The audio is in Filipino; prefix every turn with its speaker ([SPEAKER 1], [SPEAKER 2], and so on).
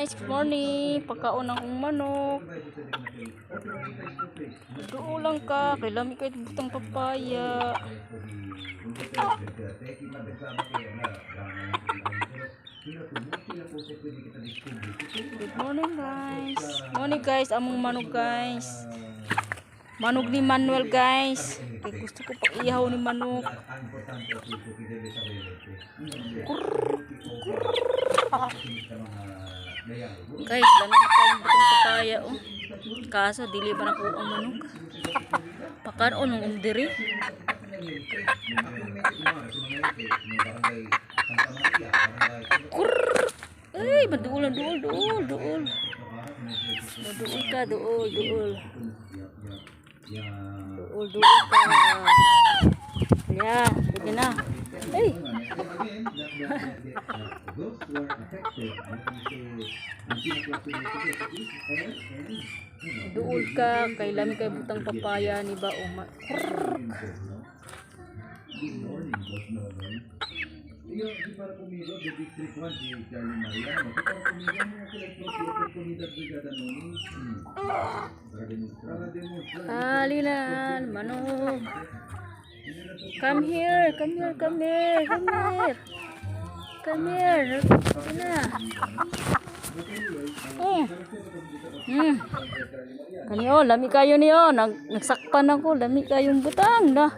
[SPEAKER 1] guys, good morning. Pagkaon ng manok. Doon lang ka, kay lami ka butang papaya. Good morning guys. Morning guys, among manok guys. Manok ni Manuel guys. Kay gusto ko pag ihaw ni manok. Guys, dami na tayong butang papaya oh. Kaso dili pa na ko ang manok. Pakan o nung umdiri. Kurr! Ay, maduol, duol, duol, duol. Maduol ka, duol, duol. Duol, duol ka. Yeah, sige na. Ay, duol ka. Kay lami kay butang papaya ni ba uma. Halilan, manok. Come here, come here, come here, come here. Come here. Sige na. Mm. Mm. Kanyo, lami kayo niyo. Nag nagsakpan ako. Lami kayong butang na.